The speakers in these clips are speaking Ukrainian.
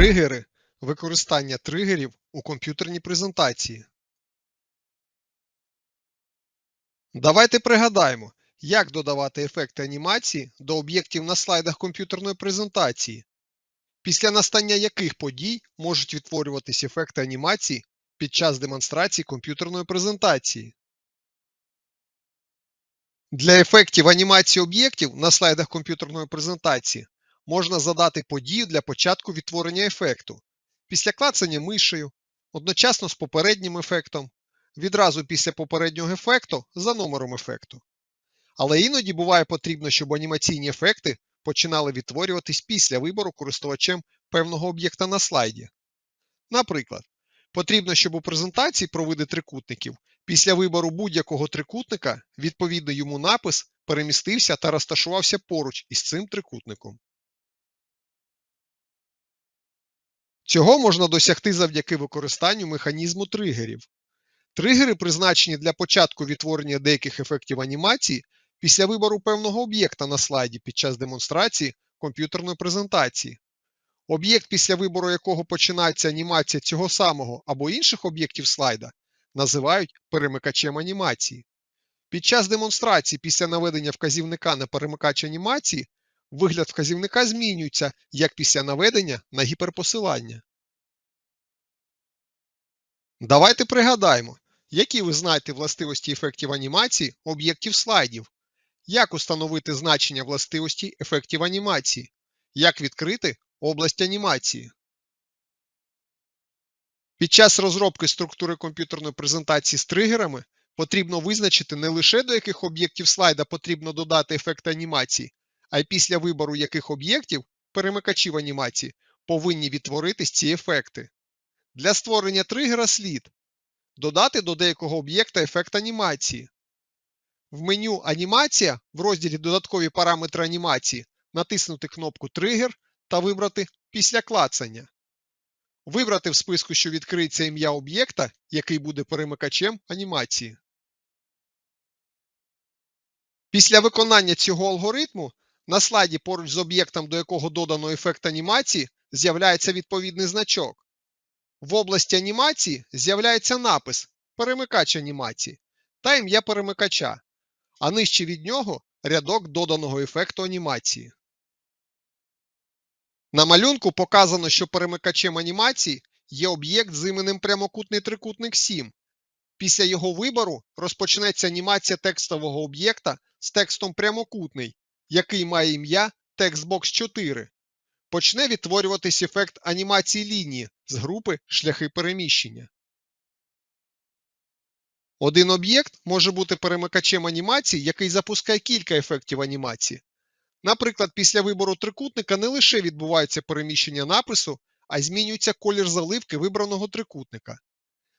Тригери використання тригерів у комп'ютерній презентації. Давайте пригадаємо, як додавати ефекти анімації до об'єктів на слайдах комп'ютерної презентації, після настання яких подій можуть відтворюватись ефекти анімації під час демонстрації комп'ютерної презентації. Для ефектів анімації об'єктів на слайдах комп'ютерної презентації можна задати подію для початку відтворення ефекту, після клацання мишею, одночасно з попереднім ефектом, відразу після попереднього ефекту за номером ефекту. Але іноді буває потрібно, щоб анімаційні ефекти починали відтворюватись після вибору користувачем певного об'єкта на слайді. Наприклад, потрібно, щоб у презентації про види трикутників після вибору будь-якого трикутника відповідно йому напис перемістився та розташувався поруч із цим трикутником. Цього можна досягти завдяки використанню механізму тригерів. Тригери призначені для початку відтворення деяких ефектів анімації після вибору певного об'єкта на слайді під час демонстрації комп'ютерної презентації. Об'єкт, після вибору якого починається анімація цього самого або інших об'єктів слайда, називають перемикачем анімації. Під час демонстрації після наведення вказівника на перемикач анімації вигляд вказівника змінюється як після наведення на гіперпосилання. Давайте пригадаємо, які ви знаєте властивості ефектів анімації об'єктів слайдів, як установити значення властивості ефектів анімації, як відкрити область анімації. Під час розробки структури комп'ютерної презентації з тригерами потрібно визначити не лише до яких об'єктів слайда потрібно додати ефект анімації, а й після вибору яких об'єктів, перемикачів анімації, повинні відтворитись ці ефекти. Для створення тригера слід додати до деякого об'єкта ефект анімації. В меню Анімація в розділі Додаткові параметри анімації натиснути кнопку Тригер та вибрати після клацання. Вибрати в списку, що відкриється ім'я об'єкта, який буде перемикачем анімації. Після виконання цього алгоритму на слайді поруч з об'єктом, до якого додано ефект анімації, з'являється відповідний значок. В області анімації з'являється напис Перемикач анімації та ім'я перемикача, а нижче від нього рядок доданого ефекту анімації. На малюнку показано, що перемикачем анімації є об'єкт з іменем прямокутний трикутник 7. Після його вибору розпочнеться анімація текстового об'єкта з текстом прямокутний, який має ім'я TextBox 4. Почне відтворюватись ефект анімації лінії з групи шляхи переміщення. Один об'єкт може бути перемикачем анімації, який запускає кілька ефектів анімації. Наприклад, після вибору трикутника не лише відбувається переміщення напису, а змінюється колір заливки вибраного трикутника.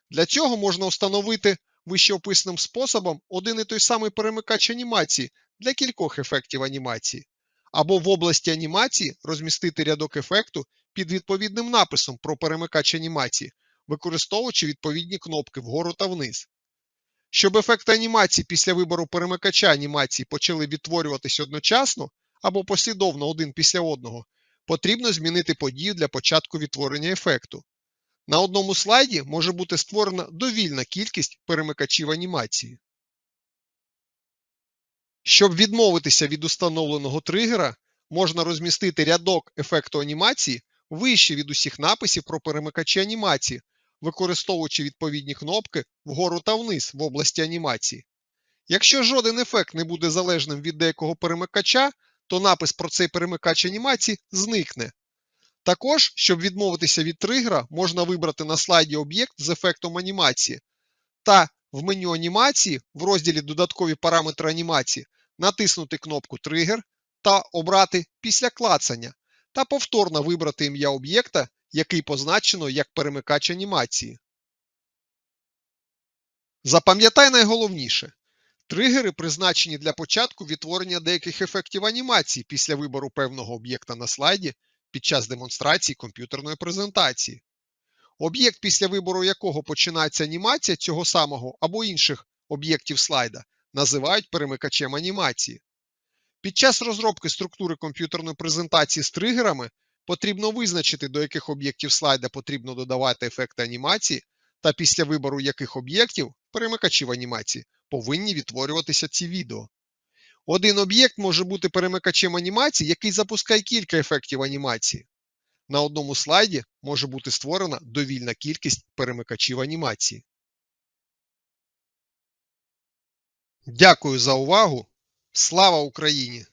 Для цього можна встановити вищеописаним способом один і той самий перемикач анімації для кількох ефектів анімації, або в області анімації розмістити рядок ефекту під відповідним написом про перемикач анімації, використовуючи відповідні кнопки вгору та вниз. Щоб ефекти анімації після вибору перемикача анімації почали відтворюватись одночасно або послідовно один після одного, потрібно змінити подію для початку відтворення ефекту. На одному слайді може бути створена довільна кількість перемикачів анімації. Щоб відмовитися від установленого тригера, можна розмістити рядок ефекту анімації вище від усіх написів про перемикачі анімації, використовуючи відповідні кнопки вгору та вниз в області анімації. Якщо жоден ефект не буде залежним від деякого перемикача, то напис про цей перемикач анімації зникне. Також, щоб відмовитися від тригера, можна вибрати на слайді об'єкт з ефектом анімації та в меню анімації в розділі Додаткові параметри анімації натиснути кнопку Тригер та обрати після клацання та повторно вибрати ім'я об'єкта, який позначено як перемикач анімації. Запам'ятай найголовніше. Тригери призначені для початку відтворення деяких ефектів анімації після вибору певного об'єкта на слайді під час демонстрації комп'ютерної презентації. Об'єкт, після вибору якого починається анімація цього самого або інших об'єктів слайда, називають перемикачем анімації. Під час розробки структури комп'ютерної презентації з тригерами потрібно визначити, до яких об'єктів слайда потрібно додавати ефекти анімації, та після вибору яких об'єктів перемикачів анімації повинні відтворюватися ці відео. Один об'єкт може бути перемикачем анімації, який запускає кілька ефектів анімації. На одному слайді може бути створена довільна кількість перемикачів анімації. Дякую за увагу! Слава Україні!